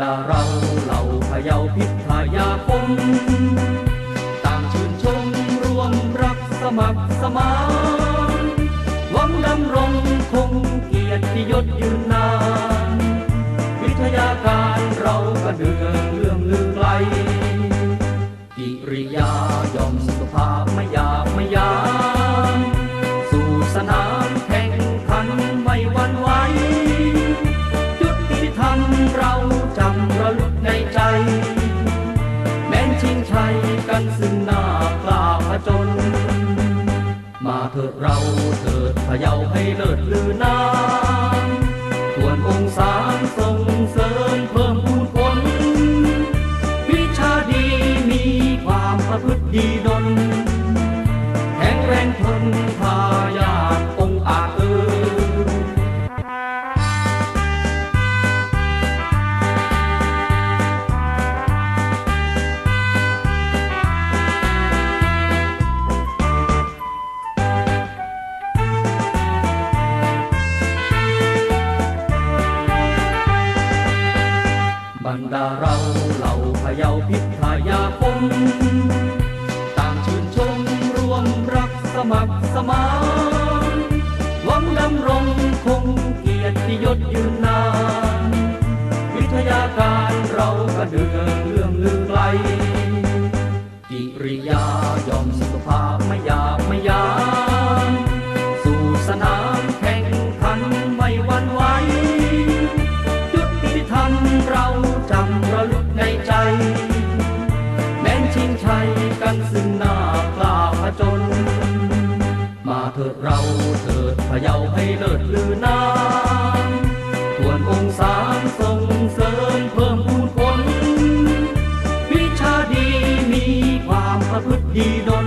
ดาเราเหล่าพยาพิทายาคมต่างชื่นชมร่วมรักสมัครสมานหวังดำรงคงเกียรติยศยืนนาน วิทยาการเราก็เดืองเรื่องลือไกลกิริยายอม ชิงชัยกันซึ่งหน้ากล้าผจญมาเถิดเราเถิดพะเยาให้เลิศลือนามทวนองค์สามส่งเสริมเพิ่มพูนผลวิชาดีมีความประพฤติดีดนแข็งแรงทนท รรดาเราเหล่าพะเยาพิทายาคมต่างชื่นชมร่วมรักสมัครสมานหวังดำรงคงเกียรติยศยืนนาน วิทยาการเราก็เดือเรื่องลือไกลกิริยายอมสุภาพไม่ยาบไม่ยา กันซึ่งหน้ากล้าผจญมาเถิดเราเถิดพะเยาให้เลิศลือนามทวนองค์สามส่งเสริมเพิ่มพูนผลวิชาดีมีความประพฤติดีดล